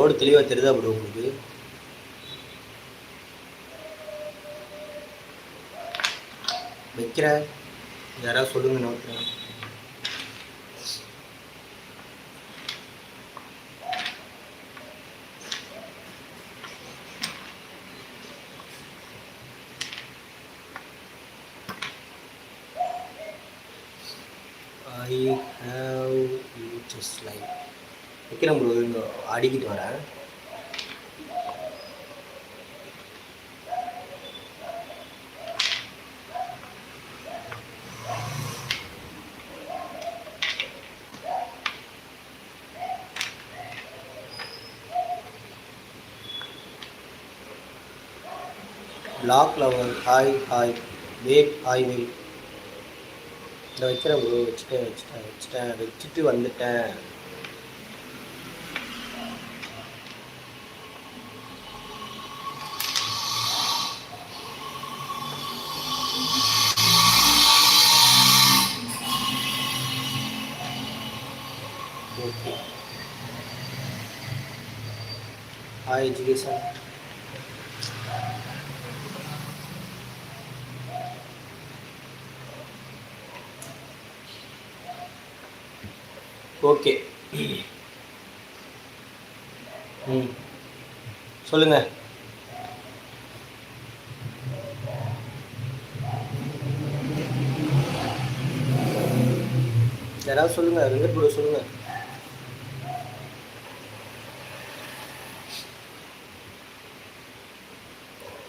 Board தெளிவாக தெரியுதா bro உங்களுக்கு? வைக்கிறேன். யாராவது சொல்லுங்க நோக்கிறேன் வைக்கிறேன் ப்ரோ இங்கே அடிக்கிட்டு வரேன். Black lover hi hi wait hi wait இந்த வைக்கிறேன் ப்ரோ வச்சுட்டேன் வச்சுட்டேன் வச்சுட்டேன் வச்சுட்டு வந்துட்டேன். High education. ஓகே ம் சொல்லுங்க. யாராவது சொல்லுங்க ரெண்டு கூட சொல்லுங்க.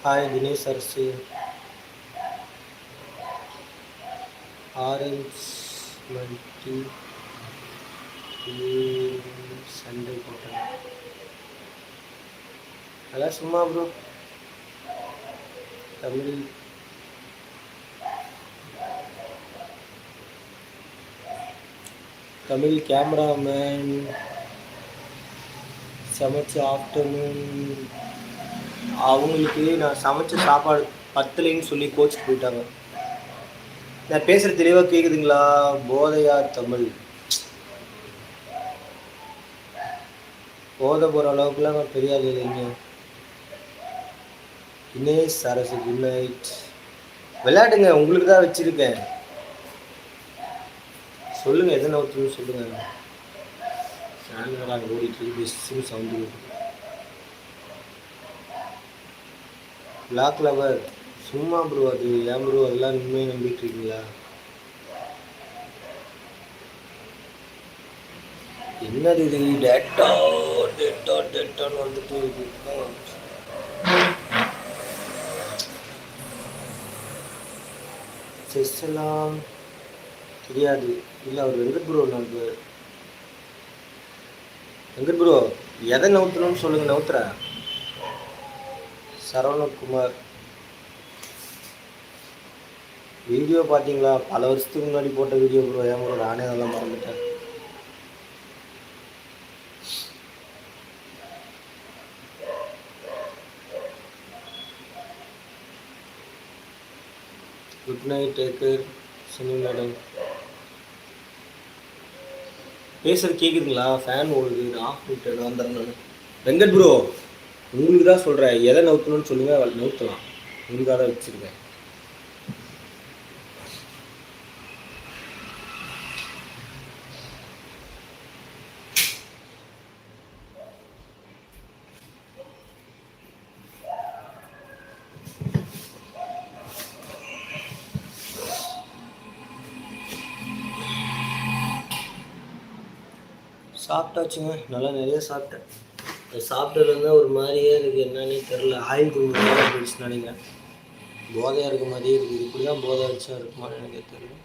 ஹாய் தினேஷ் அரசு ஆரஞ்ச் மல்டி சண்டை போட்டேன் அதெல்லாம் சும்மா ப்ரோ தமிழ் தமிழ் கேமராமேன் சமைச்ச ஆஃப்டர்நூன் அவங்களுக்கு நான் சமைச்ச சாப்பாடு பத்தலைன்னு சொல்லி கோச்சிட்டு போயிட்டாங்க. நான் பேசுகிற தெளிவாக கேட்குதுங்களா போதையா தமிழ். போதை போகிற அளவுக்குலாம் நான் பெரிய ஆள் இல்லைங்க. தினேஷ் அரசு குட் நைட் விளையாடுங்க உங்களுக்கு தான் வச்சுருக்கேன். சொல்லுங்கள் எதனா ஒருத்தர் சொல்லுங்கள் ஃபேன் வேறு ஓடிட்டு சவுண்டு பிளாக் லவர் சும்மா ப்ரோ அது ஏன் ப்ரோ அதெல்லாம் உண்மையை நம்பிட்டு இருக்கீங்களா என்னது இது? டேட்டா? டேட்டா டேட்டான்னு வந்துட்டு செஸ் எல்லாம் தெரியாது. இல்லை அவர் வெங்கட் ப்ரோ நமக்கு வெங்கட் ப்ரோ எதை நவுத்தணும்னு சொல்லுங்க நவுத்துறேன். சரவணகுமார். வீடியோ பார்த்தீங்களா? பல வருஷத்துக்கு முன்னாடி போட்ட வீடியோ ப்ரோ ஏன் ப்ரோ நானே அதெல்லாம் மறந்துட்டேன். குட் நைட் டேக்கர் சுனி மேடம் பேசுகிற கேட்குதுங்களா ஃபேன் ஓடுது. ஆஃப் பண்ணிட்டு வந்துடுறேன் நான் வெங்கட் ப்ரோ உங்களுக்கு தான் சொல்கிறேன் எதை நவுத்தணும்னு சொல்லுங்க நவுத்தலாம். உங்களுக்காக தான் வச்சுருக்கேன். சாப்பிட்டாச்சுங்க. நல்லா நிறைய சாப்பிட்டேன். அது சாப்பிட்டதுலேருந்து ஒரு மாதிரியே இருக்குது என்னன்னே தெரில ஆயில் கொஞ்சம் போயிடுச்சு நினைக்கிறேன். போதையாக இருக்க மாதிரியே இருக்குது இப்படி தான் போதை வச்சா இருக்குமான்னு எனக்கு தெரியல.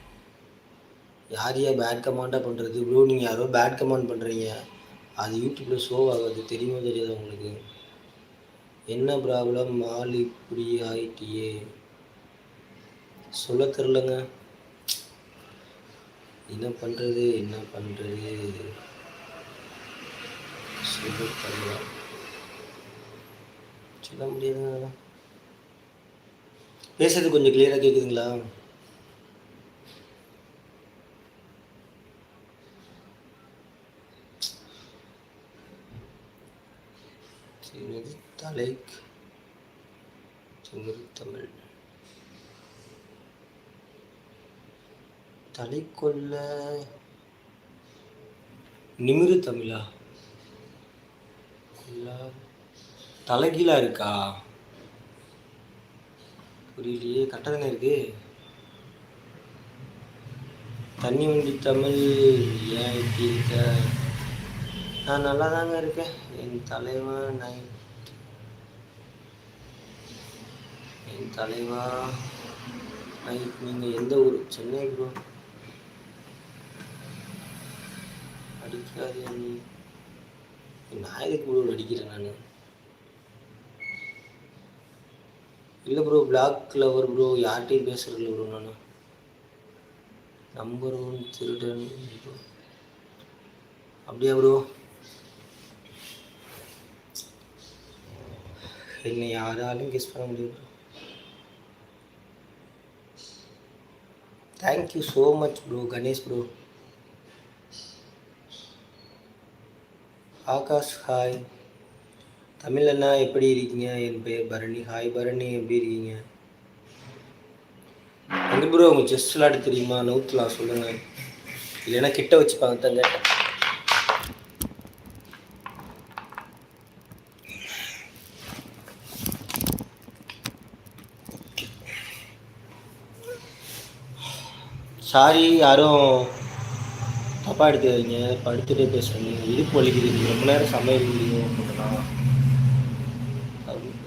யார் யார் பேட் கமெண்ட்டாக பண்ணுறது ப்ரோ நீங்கள் யாரோ பேட் கமெண்ட் பண்ணுறீங்க அது யூடியூப்பில் ஷோ ஆகாது. தெரியுமோ தெரியாது உங்களுக்கு? என்ன ப்ராப்ளம் ஆள் இப்படி ஆயிட்டியே. சொல்ல தெரிலங்க என்ன பண்ணுறது என்ன பண்ணுறது சொல்ல தருகிறார் சொல்ல முடியாது? பேசுறது கொஞ்சம் கிளியராக கேட்குதுங்களா சின்னது தலைக் சின்னது தமிழ். தலைக்கொள்ள நிமிரு தமிழா? கொல்லா தலைகீழா இருக்கா? புரியலையே கரெக்டாக தானே இருக்கு. தண்ணி வண்டி தமிழ் ஏன் இப்படி இருக்க. நான் நல்லா தாங்க இருக்கேன். என் தலைவன் நைட் என் தலைவா நைட் நீங்கள் எந்த ஊர்? சென்னை ப்ரோ அடிக்காதே நீ நான் எதுக்கு ப்ரோ அடிக்கிறேன் நான். இல்லை ப்ரோ பிளாக் லவர் ப்ரோ யார்கிட்டையும் பேசுறதில்ல ப்ரோ நான். நம்பர் ஒன் திருடன் ப்ரோ அப்படியா ப்ரோ என்னை யாராலும் கெஸ் பண்ண முடியும் bro thank you so much bro Ganesh bro Akash hi Tamil அண்ணா எப்படி இருக்கீங்க? என் பெயர் பரணி. ஹாய் பரணி. எப்படி இருக்கீங்க? எங்க ப்ரோ உங்க செஸ் விளாட தெரியுமா? நவுத்துலாம் சொல்லுங்க. இல்லைன்னா கிட்ட வச்சுப்பாங்க தங்க சாரி யாரும் அப்பா எடுத்துக்காதீங்க படுத்துட்டே பேசுகிறீங்க இடுப்பு வலிக்குது நீங்க ரொம்ப நேரம் சமையல் முடியும் பண்ணலாம்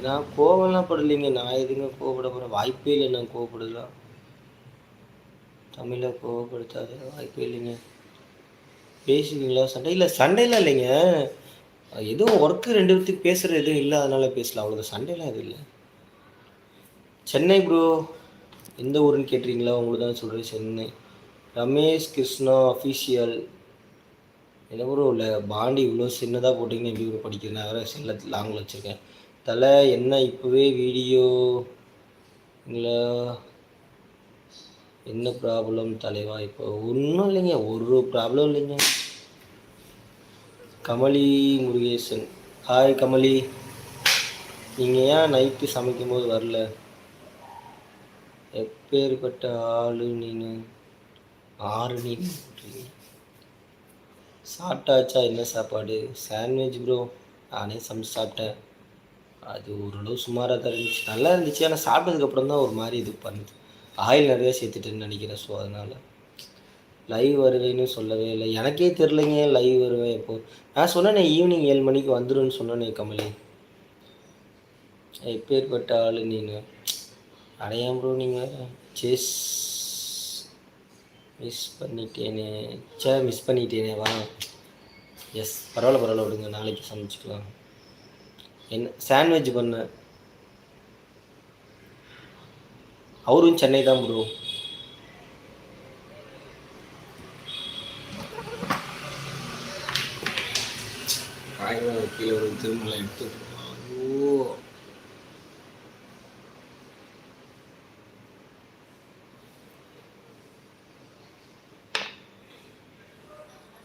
நான் கோவம்லாம் படலைங்க நான் எதுங்க கோவப்பட போகிறேன் வாய்ப்பே இல்லை நான் கோவப்படலாம் தமிழை கோவப்படுத்தாத வாய்ப்பே இல்லைங்க. பேசுவீங்களா சண்டை இல்லை சண்டையெல்லாம் இல்லைங்க. எதுவும் ஒர்க்கு ரெண்டு பேர்த்துக்கு பேசுகிறது எதுவும் இல்லை அதனால பேசலாம் அவ்வளோதான் சண்டைலாம் எதுவும் இல்லை. சென்னை ப்ரோ எந்த ஊருன்னு கேட்டிருக்கீங்களா? உங்களுக்கு தான் சொல்கிறேன் சென்னை. ரமேஷ் கிருஷ்ணா அஃபீஷியல் என்ன ப்ரோ இல்லை பாண்டி இவ்வளோ சின்னதாக போட்டிங்கன்னு எப்படி ப்ரோ படிக்கிறேன்? வேறு செல்ல லாங்கில் வச்சுருக்கேன். தலை என்ன இப்போவே வீடியோ இல்லை என்ன ப்ராப்ளம் தலைவா? இப்போ ஒன்றும் இல்லைங்க ஒரு ப்ராப்ளம் இல்லைங்க. கமலி முருகேசன். ஹாய் கமலி. நீங்கள் ஏன் நைட்டு சமைக்கும் போது வரல? எப்பேற்பட்ட ஆளு நீனு? ஆறு சாப்பிட்டாச்சா? என்ன சாப்பாடு? சாண்ட்விச் ப்ரோ நானே சமைச்சு சாப்பிட்டேன். அது ஓரளவு சுமாராக தான் இருந்துச்சு. நல்லா இருந்துச்சு. ஆனால் சாப்பிட்டதுக்கப்புறம் தான் ஒரு மாதிரி இது பண்ணுது. ஆயில் நிறைய சேர்த்துட்டேன்னு நினைக்கிறேன். ஸோ அதனால் லைவ் வருவேன்னு சொல்லவே இல்லை. எனக்கே தெரிலங்க லைவ் வருவேன் இப்போது நான் சொன்னேனே ஈவினிங் ஏழு மணிக்கு வந்துருன்னு சொன்னேனே கமலி. எப்பேற்பட்ட ஆள் நீங்கள் அடையாம ப்ரோ நீங்கள் செஸ் மிஸ் பண்ணிட்டேனே. சே மிஸ் பண்ணிட்டேனே வா. எஸ் பரவாயில்ல பரவாயில்ல விடுங்க. நாளைக்கு சமைச்சிக்கலாம். என்ன சாண்ட்விச் பண்ண. அவரும் சென்னை தான் ப்ரோ காய்கறி கீழே ஒரு திருமலை எடுத்து. ஓ.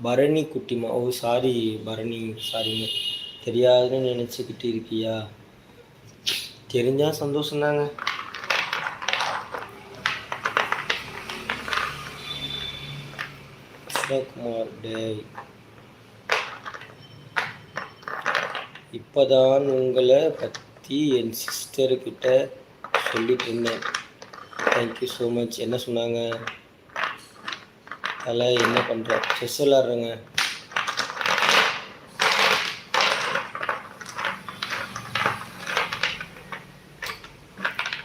பரணி குட்டிமா? ஓ சாரி பரணி சாரிங்க தெரியாதுன்னு நினச்சிக்கிட்டு இருக்கியா? தெரிஞ்சா சந்தோஷம்தாங்க கிருஷ்ணகுமார் டேய். இப்போதான் உங்களை பற்றி என் சிஸ்டர்கிட்ட சொல்லிட்டு இருந்தேன். தேங்க்யூ ஸோ மச் என்ன சொன்னாங்க? தலை என்ன பண்ணுற செஸ் விளாட்றேங்க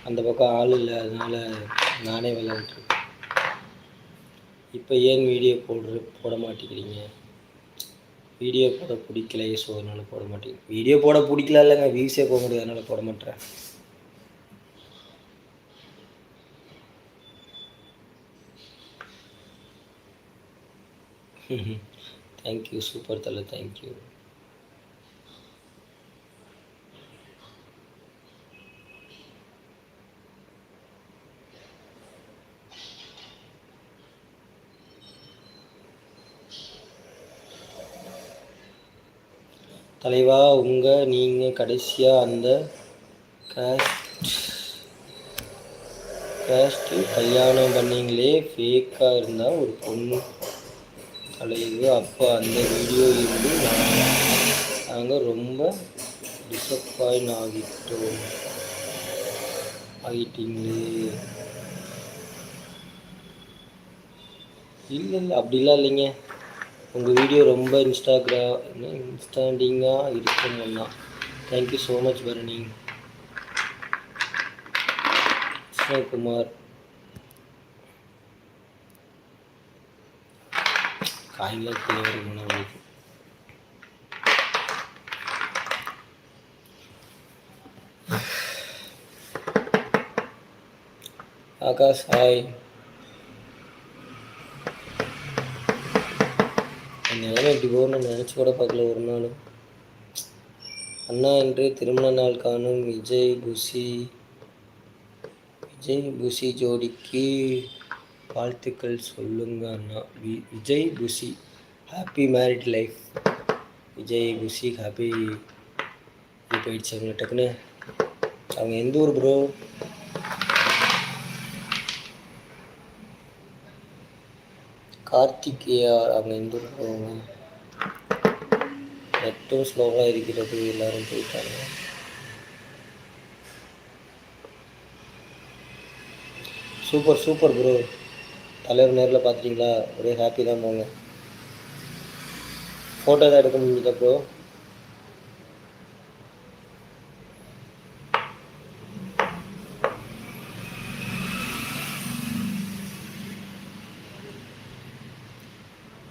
அந்த பக்கம் ஆள் இல்லை அதனால் நானே விளாண்டுருக்கேன் இப்போ ஏன் வீடியோ போடுற போட மாட்டேங்கிறீங்க? வீடியோ போட பிடிக்கலையே ஸோ அதனால் போட மாட்டேங்க. வீடியோ போட பிடிக்கல இல்லைங்க வியூஸே போக முடியாது அதனால் போட மாட்டேறேன். தேங்க்யூ சூப்பர் தலை தேங்க்யூ தலைவா உங்கள் நீங்கள் கடைசியாக அந்த கேஸ்ட் கேஸ்ட்டு கல்யாணம் பண்ணீங்களே ஃபேக்காக இருந்தால் ஒரு பொண்ணு தலைவு அப்போ அந்த வீடியோ இருந்து நாங்கள் ரொம்ப டிசப்பாயின் ஆகிட்டோம். ஆகிட்டீங்களே. இல்லை இல்லை அப்படிலாம் இல்லைங்க. உங்கள் வீடியோ ரொம்ப இன்ஸ்டாகிராம் இன்ஸ்டாண்டிங்காக இருக்குங்கன்னா thank you so much Bharani. Krishnakumar காய்களாக கீழே வர ஆகாஷ் ஹாய் நிலைமை இப்படி போகணும்னு நினச்சி கூட பார்க்கல ஒரு நாள். அண்ணா என்று திருமண நாள் காணும் விஜய் புஷி விஜய் புஷி ஜோடிக்கு வாழ்த்துக்கள் சொல்லுங்க அண்ணா. We Vijay Pushi happy married life Vijay Pushi happy இது போயிடுச்சு அவங்க டக்குன்னு. அவங்க எந்த ஊர் ப்ரோ கார்த்திகேயா அவங்க எந்த ஊர் போவாங்க நெட்டும் ஸ்லோவாக இருக்கிறது எல்லாரும் போயிட்டாங்க. சூப்பர் சூப்பர் ப்ரோ தலைவர் நேரில் பார்த்துட்டிங்களா ஒரே ஹாப்பி தான் போங்க. ஃபோட்டோ தான் எடுக்க முடியுதா ப்ரோ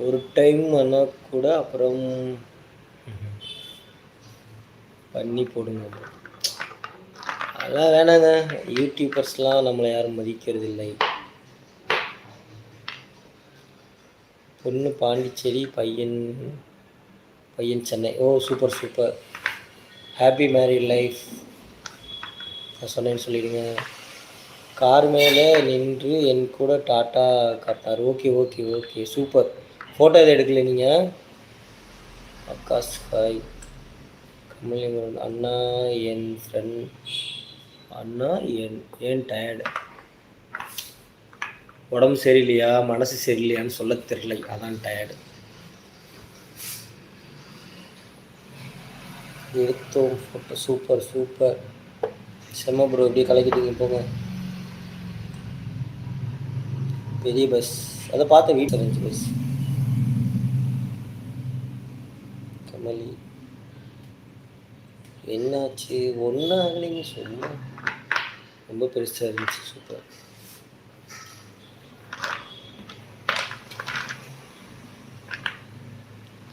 ஒரு டைம் ஆனால் கூட அப்புறம் பண்ணி போடுங்க அதெல்லாம் வேணாங்க. யூடியூபர்ஸ்லாம் நம்மளை யாரும் மதிக்கிறது இல்லை பொண்ணு பாண்டிச்சேரி பையன் பையன் Chennai. Oh super super happy married life நான் சொன்னேன்னு சொல்லிடுங்க. கார் மேலே நின்று என் கூட tata காட்டார் okay okay okay super photo எதுவும் எடுக்கல நீங்கள் அக்காஸ் ஹாய். கமலிமுருகன் அண்ணா என் ஃப்ரெண்ட் அண்ணா என் ஏன் டயர்டு உடம்பு சரியில்லையா? மனசு சரியில்லையான்னு சொல்ல தெரியல. அதான் டயர்டு எடுத்தோம் ஃபோட்டோ சூப்பர் சூப்பர் செம்ம ப்ரோ எப்படி கலக்கிட்டீங்க போங்க. பெரிய பஸ் அதை பார்த்த வீட்டில் இருந்துச்சு பஸ் கமலி. என்னாச்சு? ஒன்றும் ஆகலைங்க சும்மா ரொம்ப பெருசாக இருந்துச்சு. சூப்பர்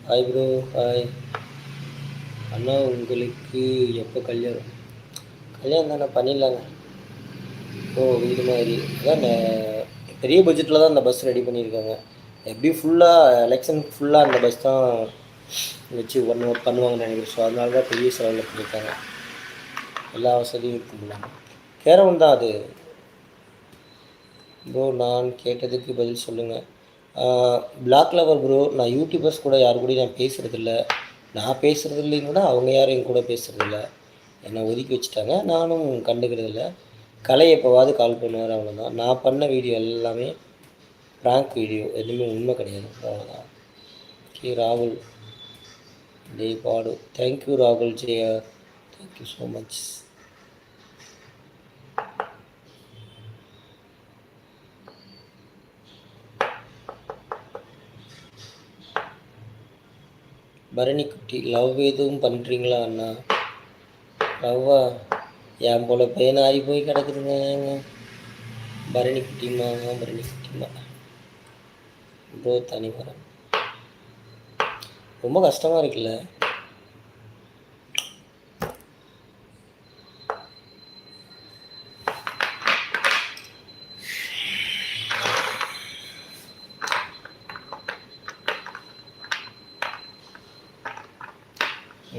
ஹாய் ப்ரோ ஹாய் அண்ணா உங்களுக்கு எப்போ கல்யாணம்? கல்யாணம் தானே பண்ணிடலாங்க ஓ இது மாதிரி. அதான் பெரிய பட்ஜெட்டில் தான் அந்த பஸ் ரெடி பண்ணியிருக்காங்க. எப்படி ஃபுல்லாக எலெக்ஷன் ஃபுல்லாக அந்த பஸ் தான் வச்சு ஒன் ஒர்க் பண்ணுவாங்கன்னு நினைக்கிறேன். ஸோ அதனால தான் பெரிய செலவில் பண்ணியிருக்காங்க. எல்லா வசதியும் இருக்குங்களா கேரவன் தான் அது. ப்ரோ நான் கேட்டதுக்கு பதில் சொல்லுங்கள் பிளாக் லவர் ப்ரோ நான் யூடியூபர்ஸ் கூட யாரு கூட நான் பேசுகிறதில்ல நான் பேசுகிறது இல்லைன்னு கூட அவங்க யாரும் என் கூட பேசுகிறதில்ல என்னை ஒதுக்கி வச்சுட்டாங்க. நானும் கண்டுக்கிறதில்ல. கலை எப்போவாது கால் பண்ணுவார் அவ்வளோதான் நான் பண்ண வீடியோ எல்லாமே ப்ராங்க் வீடியோ எதுவுமே உண்மை கிடையாது. அவ்வளோதான் கே ராகுல் டே பாடு. தேங்க்யூ ராகுல் Jaya. Thank you so much Bharani குட்டி லவ் எதுவும் பண்ணுறீங்களா அண்ணா? லவ்வா? என் போல பையன் ஆகி போய் கிடக்குதுங்க. பரணி குட்டிமா பரணி குட்டிமா ப்ரோ தனி மரம். ரொம்ப கஷ்டமாக இருக்குல்ல?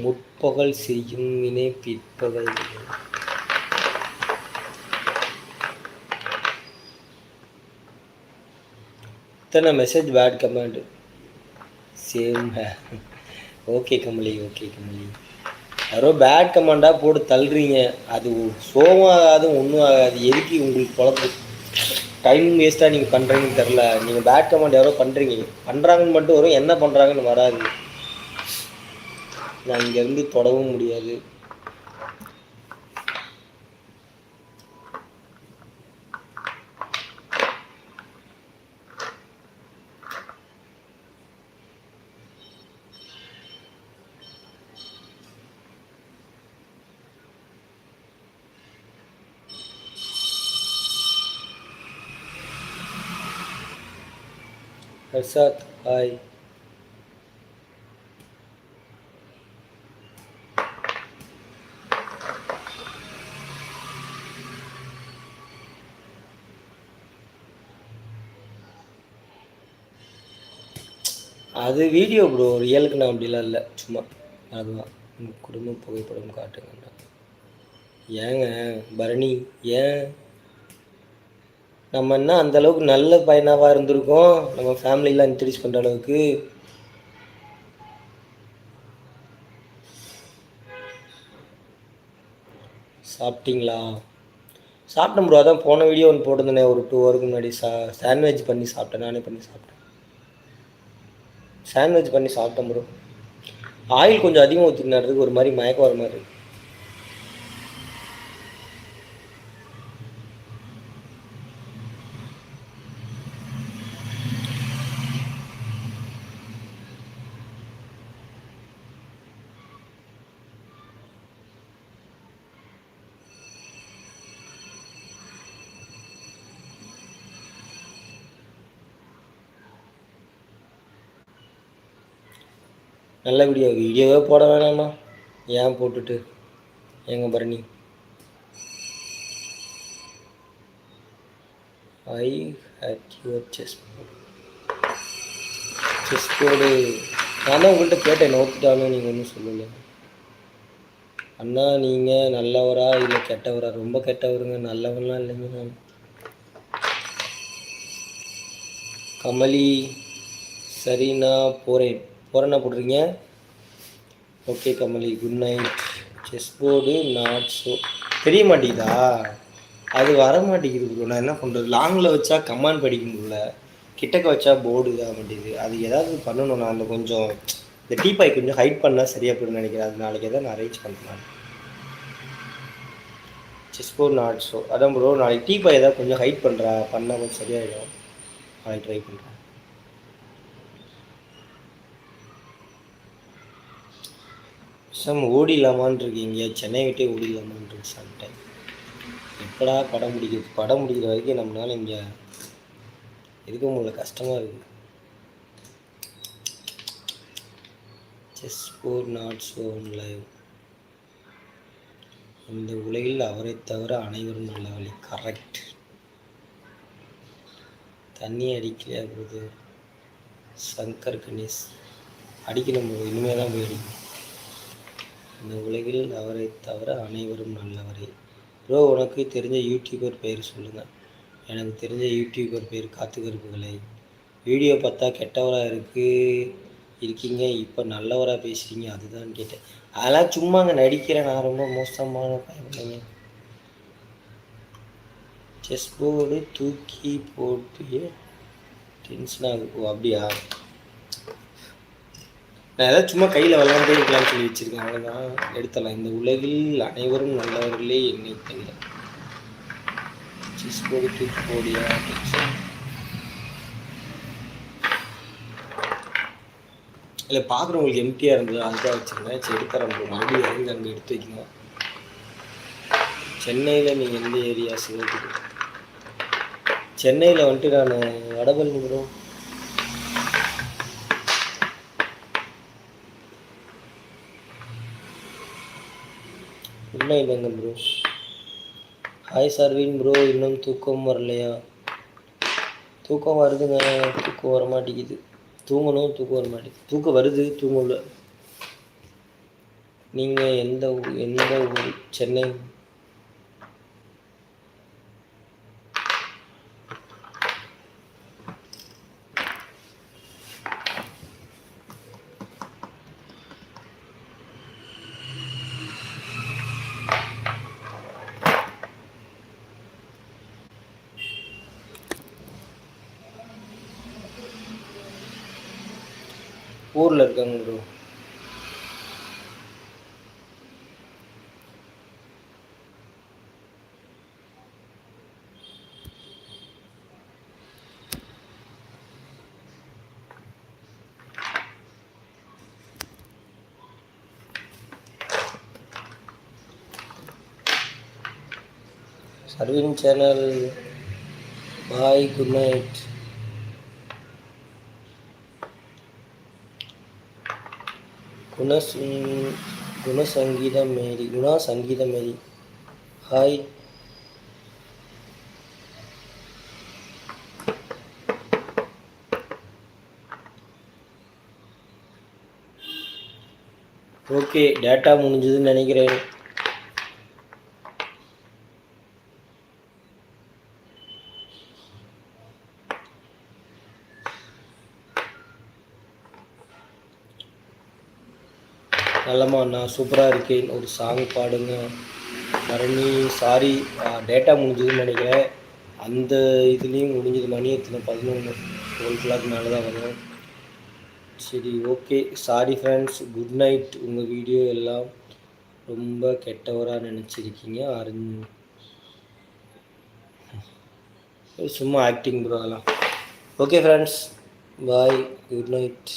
முற்பகல் செய்யும் வினை பிற்பகல். இத்தனை message bad comment same okay Kamali okay Kamali. யாரோ பேட் கமெண்டாக போட்டு தள்ளுறீங்க. அது சோகம் ஆகாது ஒன்றும் ஆகாது. எதுக்கு உங்களுக்கு குழப்பு டைம் வேஸ்ட்டாக நீங்கள் பண்ணுறீங்கன்னு தெரில நீங்கள் பேட் கமெண்ட் யாரோ பண்ணுறீங்க பண்ணுறாங்கன்னு மட்டும் வரும். என்ன பண்ணுறாங்கன்னு வராது. நான் இங்கேருந்து தொடவும் முடியாது. ஹர்ஷாத் ஹாய் அது வீடியோ ப்ரோ ரியலுக்கு நான் அப்படிலாம் இல்லை. சும்மா அதுதான். உங்க குடும்ப புகைப்படம் காட்டுங்க ஏங்க பரணி ஏன்? நம்ம என்ன அந்த அளவுக்கு நல்ல பையனாவாக இருந்திருக்கோம்? நம்ம ஃபேமிலியெலாம் இன்ட்ரடியூஸ் பண்ணுற அளவுக்கு. சாப்பிட்டீங்களா? சாப்பிட்டேன் ப்ரோ அதான் போன வீடியோ ஒன்று போட்டிருந்தேனே ஒரு டூ ஹவருக்கு முன்னாடி சா சாண்ட்விச் பண்ணி சாப்பிட்டேன். நானே பண்ணி சாப்பிட்டேன். சாண்ட்விச் பண்ணி சாப்பிட்டேன் ப்ரோ ஆயில் கொஞ்சம் அதிகமாக ஊற்றினாருக்கு ஒரு மாதிரி மயக்கம் வர மாதிரி இருக்கு. நல்ல வீடியோ வீடியோவே போட வேணாமா? ஏன் போட்டுட்டு? ஏங்க Bharani? I hate your chess chess board நான் தான் உங்கள்கிட்ட கேட்டேன் நோக்கிட்டாலும் நீங்கள் ஒன்றும் சொல்லலை. அண்ணா நீங்கள் நல்லவரா இல்லை கெட்டவரா? ரொம்ப கெட்டவருங்க நல்லவன்லாம் இல்லைங்க நான். கமலி சரி நான் போகிறேன் என்ன போடுறீங்க okay Kamali good night chess board not show தெரிய மாட்டேங்குதா? அது வர மாட்டேங்குது ப்ரோ நான் என்ன பண்ணுறது லாங்கில் வச்சா கமான் படிக்க முடியல கிட்டக்க வச்சா போர்டு இதாக மாட்டேங்குது. அது ஏதாவது பண்ணணும். நான் அந்த கொஞ்சம் இந்த டீபாய் கொஞ்சம் ஹைட் பண்ணால் சரியாக போயிடும்னு நினைக்கிறேன். அது நாளைக்கு எதாவது நான் அரேஞ்ச் பண்ணுறேன் செஸ் போர்டு நாட் ஸோ அதான் ப்ரோ நாளைக்கு டீபாய் ஏதாவது கொஞ்சம் ஹைட் பண்ணுறா பண்ணால் கொஞ்சம் சரியாயிடும். நாளைக்கு ட்ரை பண்ணுறேன் சம் ஓடிடலாமான்னு இங்கே சென்னை விட்டே ஓடிடலாமான்னு இருக்கு சம்டைம் எப்படா படம் முடிக்கிறது படம் முடிக்கிற வரைக்கும் நம்மளால இங்கே இருக்க முடியல. கஷ்டமாக இருக்குது chess board not shown live இந்த உலகில் அவரை தவிர அனைவரும் நல்ல வழி. கரெக்ட் தண்ணி அடிக்கலையா போகுது சங்கர் கணேஷ். அடிக்கணும் bro. இனிமேல் தான் போய் அடிக்கணும். இந்த உலகில் அவரை தவிர அனைவரும் நல்லவரே. ப்ரோ உனக்கு தெரிஞ்ச யூடியூபர் பெயர் சொல்லுங்கள் எனக்கு தெரிஞ்ச யூடியூபர் பேர் காத்துக்கருப்புகளை. வீடியோ பார்த்தா கெட்டவராக இருக்குது இருக்கீங்க இப்போ நல்லவராக பேசுகிறீங்க அதுதான் கேட்டேன். அதெல்லாம் சும்மா அங்கே நடிக்கிறேன். நான் ரொம்ப மோசமான பையன் செஸ் போர்டு தூக்கி போட்டு டென்ஷன் ஆகுது. ஓ அப்படியா? நான் ஏதாவது சும்மா கையில் விளாண்டே இருக்கலாம்னு சொல்லி வச்சிருக்கேன் அவ்வளோதான் எடுத்தலாம் இந்த உலகில் அனைவரும் நல்லவர்களே என்னை தவிர. சீஸ் போடி தூக்கி போடியா இல்லை பார்க்குறவங்களுக்கு எம்டியாக இருந்தது? அதுதான் வச்சுருந்தேன். சரி எடுத்துறேன் bro. மறுபடியும் இறங்கி அங்கே எடுத்து வைக்கணும். சென்னையில் நீங்கள் எந்த ஏரியா சிவகுடி சென்னையில் வந்துட்டு நான் வடபல் ப்ரோ இன்னும் இல்லைங்க ப்ரோ ஹாய் சர்வின் ப்ரோ இன்னும் தூக்கம் வரலையா? தூக்கம் வருதுங்க. தூக்கம் வர மாட்டேங்குது தூங்கணும் தூக்கம் வர மாட்டேங்குது தூக்கம் வருது தூங்கல. நீங்கள் எந்த எந்த ஊர்? சென்னை ஊரில் இருக்காங்க bro serving channel bye good night குணஸ் Gunasangeetham Mary Guna Sangeetham Mary hi okay data முடிஞ்சதுன்னு நினைக்கிறேன். நல்லம்மா நான் சூப்பராக இருக்கேன். ஒரு சாங் பாடுங்க. மரணி சாரி டேட்டா முடிஞ்சதுன்னு நினைக்கிறேன். அந்த இதுலேயும் முடிஞ்சது. மணி எத்தனை? பதினொன்று டுவெல் கிளாக் மேலே தான் வரும். சரி okay sorry friends good night உங்கள் வீடியோ எல்லாம் ரொம்ப கெட்டவராக நினச்சிருக்கீங்க. அறிஞ சும்மா ஆக்டிங் ப்ரோ அதெல்லாம். Okay friends bye good night